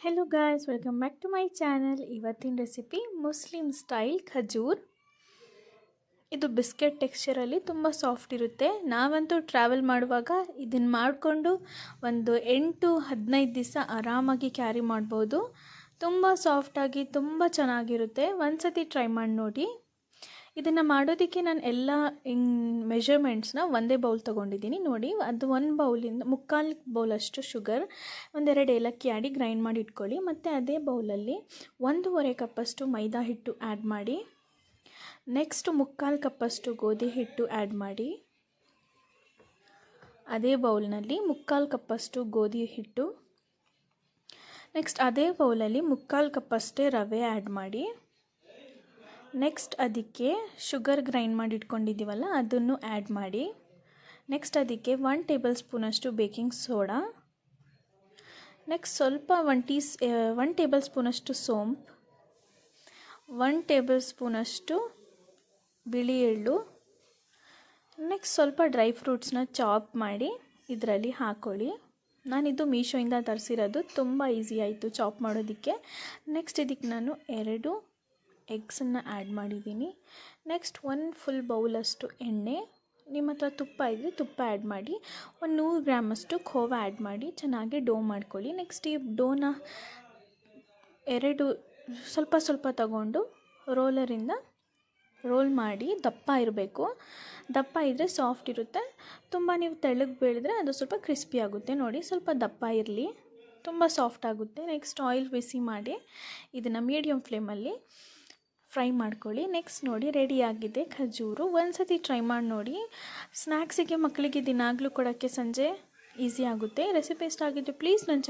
Hello guys welcome back to my channel ಇವತ್ತಿನ recipe Muslim style ಖಜೂರ್. ಇದು biscuit ಟೆಕ್ಸ್ಚರಲ್ಲಿ ತುಂಬ soft ಇರುತ್ತೆ. ನಾವಂತೂ ಟ್ರಾವೆಲ್ ಮಾಡುವಾಗ ಇದನ್ನು ಮಾಡಿಕೊಂಡು ಒಂದು ಎಂಟು ಹದಿನೈದು ದಿವಸ ಆರಾಮಾಗಿ ಕ್ಯಾರಿ ಮಾಡ್ಬೋದು. ತುಂಬ ಸಾಫ್ಟಾಗಿ ತುಂಬ ಚೆನ್ನಾಗಿರುತ್ತೆ. ಒಂದು ಸತಿ ಟ್ರೈ ಮಾಡಿ ನೋಡಿ. ಇದನ್ನು ಮಾಡೋದಕ್ಕೆ ನಾನು ಎಲ್ಲ ಮೆಷರ್ಮೆಂಟ್ಸ್ನ ಒಂದೇ ಬೌಲ್ ತೊಗೊಂಡಿದ್ದೀನಿ. ನೋಡಿ, ಅದು ಒಂದು ಬೌಲಿಂದ ಮುಕ್ಕಾಲು ಬೌಲಷ್ಟು ಶುಗರ್ ಒಂದೆರಡು ಏಲಕ್ಕಿ ಆಡಿ ಗ್ರೈಂಡ್ ಮಾಡಿ ಇಟ್ಕೊಳ್ಳಿ. ಮತ್ತು ಅದೇ ಬೌಲಲ್ಲಿ ಒಂದೂವರೆ ಕಪ್ಪಷ್ಟು ಮೈದಾ ಹಿಟ್ಟು ಆ್ಯಡ್ ಮಾಡಿ ನೆಕ್ಸ್ಟ್ ಮುಕ್ಕಾಲು ಕಪ್ಪಷ್ಟು ಗೋಧಿ ಹಿಟ್ಟು ಆ್ಯಡ್ ಮಾಡಿ, ಅದೇ ಬೌಲ್ನಲ್ಲಿ ಮುಕ್ಕಾಲು ಕಪ್ಪಷ್ಟು ಗೋಧಿ ಹಿಟ್ಟು ನೆಕ್ಸ್ಟ್ ಅದೇ ಬೌಲಲ್ಲಿ ಮುಕ್ಕಾಲು ಕಪ್ಪಷ್ಟೇ ರವೆ ಆ್ಯಡ್ ಮಾಡಿ ನೆಕ್ಸ್ಟ್ ಅದಕ್ಕೆ ಶುಗರ್ ಗ್ರೈಂಡ್ ಮಾಡಿ ಇಟ್ಕೊಂಡಿದ್ದೀವಲ್ಲ ಅದನ್ನು ಆ್ಯಡ್ ಮಾಡಿ. ನೆಕ್ಸ್ಟ್ ಅದಕ್ಕೆ ಒನ್ ಟೇಬಲ್ ಸ್ಪೂನಷ್ಟು ಬೇಕಿಂಗ್ ಸೋಡಾ ನೆಕ್ಸ್ಟ್ ಸ್ವಲ್ಪ ಒನ್ ಟೀ ಒನ್ ಟೇಬಲ್ ಸ್ಪೂನಷ್ಟು ಸೋಂಪು. ಒನ್ ಟೇಬಲ್ ಸ್ಪೂನಷ್ಟು ಬಿಳಿ ಎಳ್ಳು. ನೆಕ್ಸ್ಟ್ ಸ್ವಲ್ಪ ಡ್ರೈ ಫ್ರೂಟ್ಸ್ನ ಚಾಪ್ ಮಾಡಿ ಇದರಲ್ಲಿ ಹಾಕ್ಕೊಳ್ಳಿ ನಾನಿದು ಮೀಶೋಯಿಂದ ತರಿಸಿರೋದು, ತುಂಬ ಈಸಿ ಆಯಿತು ಚಾಪ್ ಮಾಡೋದಕ್ಕೆ. ನೆಕ್ಸ್ಟ್ ಇದಕ್ಕೆ ನಾನು ಎರಡು ಎಗ್ಸನ್ನು ಆ್ಯಡ್ ಮಾಡಿದ್ದೀನಿ. ನೆಕ್ಸ್ಟ್ ಒಂದು ಫುಲ್ ಬೌಲಷ್ಟು ಎಣ್ಣೆ, ನಿಮ್ಮ ಹತ್ರ ತುಪ್ಪ ಇದ್ದರೆ ತುಪ್ಪ ಆ್ಯಡ್ ಮಾಡಿ, ಒಂದು ನೂರು ಗ್ರಾಮಷ್ಟು ಖೋವಾ ಆ್ಯಡ್ ಮಾಡಿ, ಚೆನ್ನಾಗಿ ಡೋ ಮಾಡ್ಕೊಳ್ಳಿ. ನೆಕ್ಸ್ಟ್ ಈ ಡೋನ ಎರಡು ಸ್ವಲ್ಪ ಸ್ವಲ್ಪ ತಗೊಂಡು ರೋಲರಿಂದ ರೋಲ್ ಮಾಡಿ ದಪ್ಪ ಇರಬೇಕು. ದಪ್ಪ ಇದ್ದರೆ ಸಾಫ್ಟ್ ಇರುತ್ತೆ. ತುಂಬ ನೀವು ತೆಳ್ಳಗೆ ಬೆಳೆದ್ರೆ ಅದು ಸ್ವಲ್ಪ ಕ್ರಿಸ್ಪಿ ಆಗುತ್ತೆ ನೋಡಿ, ಸ್ವಲ್ಪ ದಪ್ಪ ಇರಲಿ. ತುಂಬ ಸಾಫ್ಟ್ ಆಗುತ್ತೆ. ನೆಕ್ಸ್ಟ್ ಆಯಿಲ್ ಬಿಸಿ ಮಾಡಿ, ಇದನ್ನು ಮೀಡಿಯಮ್ ಫ್ಲೇಮಲ್ಲಿ ಫ್ರೈ ಮಾಡ್ಕೊಳ್ಳಿ. ನೆಕ್ಸ್ಟ್ ನೋಡಿ ರೆಡಿಯಾಗಿದೆ ಖಜೂರು. ಒಂದು ಸತಿ ಟ್ರೈ ಮಾಡಿ ನೋಡಿ. ಸ್ನ್ಯಾಕ್ಸಿಗೆ ಮಕ್ಕಳಿಗೆ ದಿನಾಗಲೂ ಕೊಡೋಕ್ಕೆ ಸಂಜೆ ಈಸಿ ಆಗುತ್ತೆ. ರೆಸಿಪಿ ಇಷ್ಟ ಆಗಿದ್ದರೆ ಪ್ಲೀಸ್ ನನ್ನ